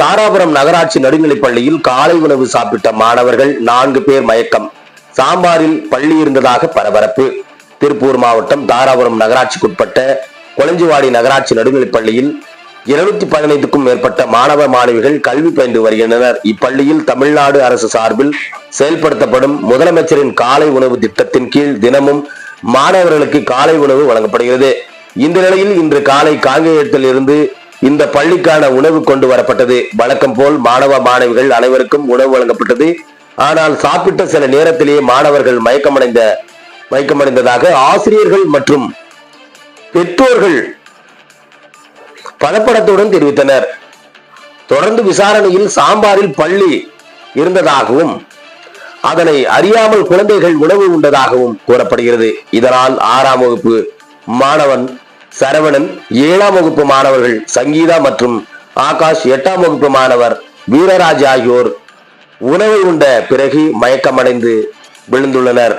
தாராபுரம் நகராட்சி நடுநிலைப் பள்ளியில் காலை உணவு சாப்பிட்ட மாணவர்கள் நான்கு பேர் மயக்கம். சாம்பாரில் பள்ளி இருந்ததாக பரபரப்பு. திருப்பூர் மாவட்டம் தாராபுரம் நகராட்சிக்குட்பட்ட கொளஞ்சிவாடி நகராட்சி நடுநிலைப் பள்ளியில் இருநூத்தி பதினைந்துக்கும் மேற்பட்ட மாணவ மாணவிகள் கல்வி பயின்று வருகின்றனர். இப்பள்ளியில் தமிழ்நாடு அரசு சார்பில் செயல்படுத்தப்படும் முதலமைச்சரின் காலை உணவு திட்டத்தின் கீழ் தினமும் மாணவர்களுக்கு காலை உணவு வழங்கப்படுகிறது. இந்த நிலையில் இன்று காலை காங்கேயத்தில் இருந்து இந்த பள்ளிக்கான உணவு கொண்டு வரப்பட்டது. வழக்கம் போல் மாணவ மாணவிகள் அனைவருக்கும் உணவு வழங்கப்பட்டது. ஆனால் சாப்பிட்ட சில நேரத்திலேயே மாணவர்கள் மயக்கமடைந்த மயக்கமடைந்ததாக ஆசிரியர்கள் மற்றும் பெற்றோர்கள் பதப்படத்துடன் தெரிவித்தனர். தொடர்ந்து விசாரணையில் சாம்பாரில் பள்ளி இருந்ததாகவும் அதனை அறியாமல் குழந்தைகள் உணவு உண்டதாகவும் கூறப்படுகிறது. இதனால் ஆறாம் வகுப்பு மாணவன் சரவணன் ஏழாம் வகுப்பு மாணவர்கள் சங்கீதா மற்றும் ஆகாஷ் எட்டாம் வகுப்பு மாணவர் வீரராஜ் ஆகியோர் உணவை உண்ட பிறகு மயக்கமடைந்து விழுந்துள்ளனர்.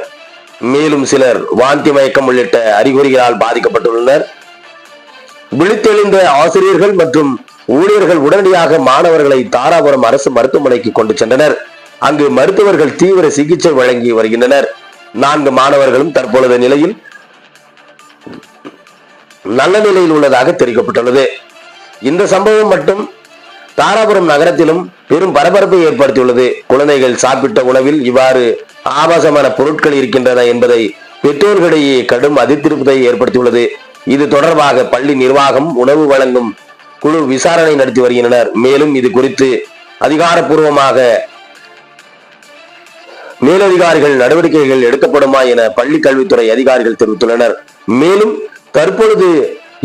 மேலும் சிலர் வாந்தி மயக்கம் உள்ளிட்ட அறிகுறிகளால் பாதிக்கப்பட்டுள்ளனர். விழித்தெழுந்த ஆசிரியர்கள் மற்றும் ஊழியர்கள் உடனடியாக மாணவர்களை தாராபுரம் அரசு மருத்துவமனைக்கு கொண்டு சென்றனர். அங்கு மருத்துவர்கள் தீவிர சிகிச்சை வழங்கி வருகின்றனர். நான்கு மாணவர்களும் தற்பொழுது நிலையில் நல்ல நிலையில் உள்ளதாக தெரிவிக்கப்பட்டுள்ளது. இந்த சம்பவம் மட்டும் தாராபுரம் நகரத்திலும் பெரும் பரபரப்பை ஏற்படுத்தியுள்ளது. குழந்தைகள் சாப்பிட்ட உணவில் இவ்வாறு ஆபாசமான பொருட்கள் இருக்கின்றன என்பதை பெற்றோர்களிடையே கடும் அதிருப்தியை ஏற்படுத்தியுள்ளது. இது தொடர்பாக பள்ளி நிர்வாகம் உணவு வழங்கும் குழு விசாரணை நடத்தி வருகின்றனர். மேலும் இது குறித்து அதிகாரப்பூர்வமாக மேலதிகாரிகள் நடவடிக்கைகள் எடுக்கப்படுமா என பள்ளி கல்வித்துறை அதிகாரிகள் தெரிவித்துள்ளனர். மேலும் தற்பொழுது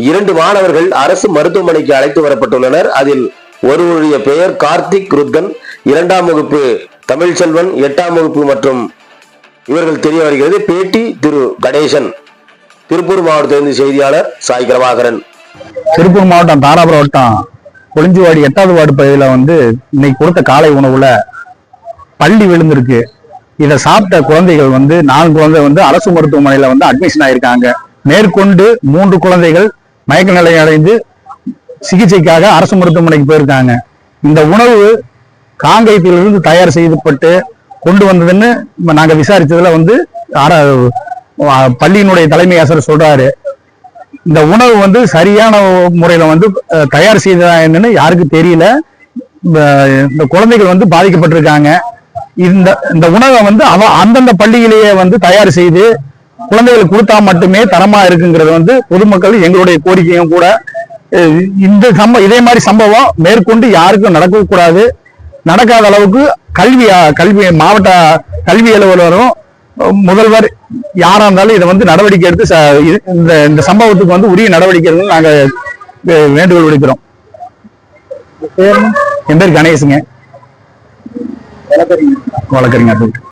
இரண்டு மாணவர்கள் அரசு மருத்துவமனைக்கு அழைத்து வரப்பட்டுள்ளனர். அதில் ஒருவருடைய பெயர் கார்த்திக் ருத்தன் இரண்டாம் வகுப்பு தமிழ்ச்செல்வன் எட்டாம் வகுப்பு மற்றும் இவர்கள் தெரிய வருகிறது. பேட்டி திரு கணேசன் திருப்பூர் மாவட்டத்திலிருந்து செய்தியாளர் சாய் பிரபாகரன். திருப்பூர் மாவட்டம் தாராபுரம் வட்டம் கொளிஞ்சிவாடி எட்டாவது வார்டு பகுதியில் வந்து இன்னைக்கு கொடுத்த காலை உணவுல பள்ளி விழுந்திருக்கு. இதை சாப்பிட்ட குழந்தைகள் வந்து நாலு குழந்தை வந்து அரசு மருத்துவமனையில வந்து அட்மிஷன் ஆயிருக்காங்க. மேற்கொண்டு மூன்று குழந்தைகள் மயக்க நிலை அடைந்து சிகிச்சைக்காக அரசு மருத்துவமனைக்கு போயிருக்காங்க. இந்த உணவு காங்கயத்திலிருந்து தயார் செய்யப்பட்டு கொண்டு வந்ததுன்னு நாங்க விசாரிச்சதுல வந்து பள்ளியினுடைய தலைமை ஆசிரியர் சொல்றாரு. இந்த உணவு வந்து சரியான முறையில வந்து தயார் செய்ததா என்னன்னு யாருக்கும் தெரியல. இந்த- இந்த குழந்தைகள் வந்து பாதிக்கப்பட்டிருக்காங்க. இந்த இந்த உணவை வந்து அவ அந்தந்த பள்ளியிலேயே வந்து தயார் செய்து குழந்தைகளுக்கு கொடுத்தா மட்டுமே தரமா இருக்குங்கிறது வந்து பொதுமக்கள் எங்களுடைய கோரிக்கையும் கூட. இந்த சம்ப இதே மாதிரி சம்பவம் மேற்கொண்டு யாருக்கும் நடக்கக்கூடாது நடக்காத அளவுக்கு கல்வி கல்வி மாவட்ட கல்வி அலுவலரும் முதல்வர் யாரா இருந்தாலும் இதை வந்து நடவடிக்கை எடுத்து இந்த இந்த சம்பவத்துக்கு வந்து உரிய நடவடிக்கை எடுத்து நாங்க வேண்டுகோள் விடுக்கிறோம். என் பேர் கணேசுங்க வழக்கறிஞர்